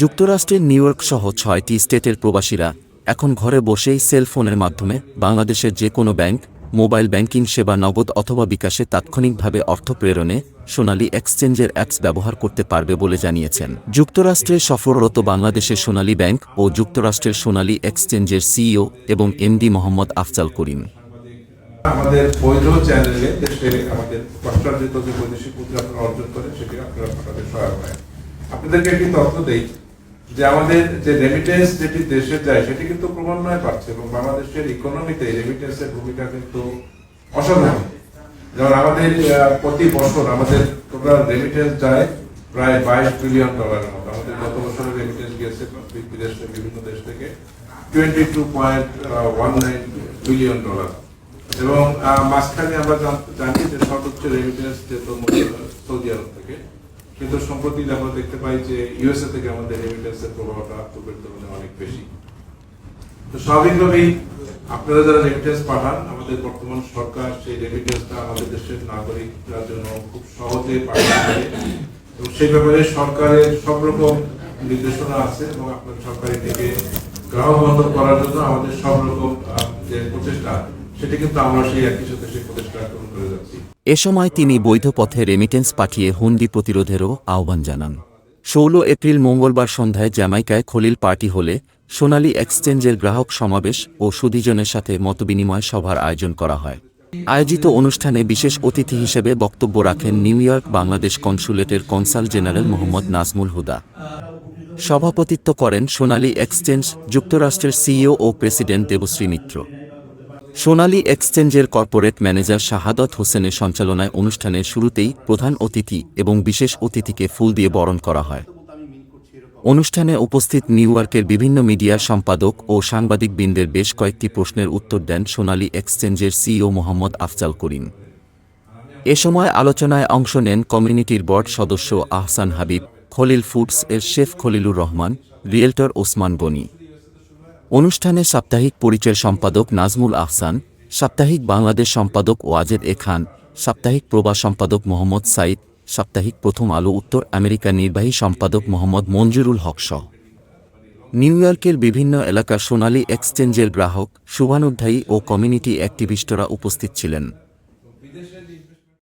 যুক্তরাষ্ট্রের new York সহ ছয়টি স্টেটের প্রবাসীরা এখন ঘরে বসেই সেল ফোনের মাধ্যমে বাংলাদেশের যে কোনো ব্যাংক, মোবাইল ব্যাংকিং সেবা নগদ অথবা বিকাশে তাৎক্ষণিকভাবে অর্থ প্রেরণে সোনালী এক্সচেঞ্জের অ্যাপস ব্যবহার করতে পারবে বলে জানিয়েছেন। যুক্তরাষ্ট্রে সফররত বাংলাদেশের সোনালী ব্যাংক ও যুক্তরাষ্ট্রের সোনালী এক্সচেঞ্জের সিইও এবং এমডি মোহাম্মদ আফজাল করিম। আমাদের বৈধ চ্যানেলে আমাদের যে বৈদেশিক মুদ্রা আপনারা অর্জন করেন, সেটি আপনারা আপনাদের সহায়ক হয় আপনাদেরকে একটি তথ্য যে আমাদের যে রেমিটেন্স যেটি দেশে যায়, সেটি কিন্তু ক্রমান্বয়ে বাড়ছে এবং বাংলাদেশের ইকোনমিতে রেমিটেন্সের ভূমিকা কিন্তু অসাধারণ। যেমন আমাদের প্রতি বছর আমাদের টোটাল রেমিটেন্স যায় প্রায় বাইশ বিলিয়ন ডলারের মতো। আমাদের গত বছরের রেমিটেন্স গিয়েছে বিদেশে বিভিন্ন দেশ থেকে twenty two point one nine billion dollar এবং মাঝখানে আমরা জানি যে সর্বোচ্চ রেমিটেন্স মূলত সৌদি আরব থেকে কিন্তু সম্প্রতি আমরা দেখতে পাই যে ইউএসএ থেকে আমাদের রেমিটেন্সের প্রভাবটা পূর্বের তুলনায় অনেক বেশি। তো স্বাভাবিকভাবেই আপনারা যারা রেমিটেন্স পাঠান, আমাদের বর্তমান সরকার সেই রেমিটেন্সটা আমাদের দেশের নাগরিকরা জন্য খুব সহজে পাঠাতে এবং সেই ব্যাপারে সরকারের সব রকম নির্দেশনা আছে এবং আপনার সরকারি থেকে গ্রাহক বন্ধ করার জন্য আমাদের সব রকম যে প্রচেষ্টা যাচ্ছি। এ সময় তিনি বৈধ পথে রেমিটেন্স পাঠিয়ে হুন্ডি প্রতিরোধেরও আহ্বান জানান। ষোলো এপ্রিল মঙ্গলবার সন্ধ্যায় জ্যামাইকায় খলিল পার্টি হলে সোনালী এক্সচেঞ্জের গ্রাহক সমাবেশ ও সুদীজনের সাথে মতবিনিময় সভার আয়োজন করা হয়। আয়োজিত অনুষ্ঠানে বিশেষ অতিথি হিসেবে বক্তব্য রাখেন নিউ ইয়র্ক বাংলাদেশ কনসুলেটের কনসাল জেনারেল মোহাম্মদ নাজমুল হুদা। সভাপতিত্ব করেন সোনালী এক্সচেঞ্জ, যুক্তরাষ্ট্রের সিইও ও প্রেসিডেন্ট দেবশ্রী মিত্র। সোনালী এক্সচেঞ্জের কর্পোরেট ম্যানেজার শাহাদত হোসেনের সঞ্চালনায় অনুষ্ঠানের শুরুতেই প্রধান অতিথি এবং বিশেষ অতিথিকে ফুল দিয়ে বরণ করা হয়। অনুষ্ঠানে উপস্থিত নিউ ইয়র্কের বিভিন্ন মিডিয়া সম্পাদক ও সাংবাদিকবৃন্দের বেশ কয়েকটি প্রশ্নের উত্তর দেন সোনালী এক্সচেঞ্জের সিইও মোহাম্মদ আফজাল করিম। এ সময় আলোচনায় অংশ নেন কমিউনিটির বোর্ড সদস্য আহসান হাবিব, খলিল ফুডস এর শেফ খলিলুর রহমান, রিয়েলটর ওসমান গনি। অনুষ্ঠানে সাপ্তাহিক পরিচয় সম্পাদক নাজমুল আহসান, সাপ্তাহিক বাংলাদেশ সম্পাদক ওয়াজেদ এ খান, সাপ্তাহিক প্রবাস সম্পাদক মোহাম্মদ সাইদ, সাপ্তাহিক প্রথম আলো উত্তর আমেরিকার নির্বাহী সম্পাদক মোহাম্মদ মঞ্জুরুল হক সহ। নিউ ইয়র্কের বিভিন্ন এলাকার সোনালী এক্সচেঞ্জের গ্রাহক, শুভানুধ্যায়ী ও কমিউনিটি অ্যাক্টিভিস্টরা উপস্থিত ছিলেন।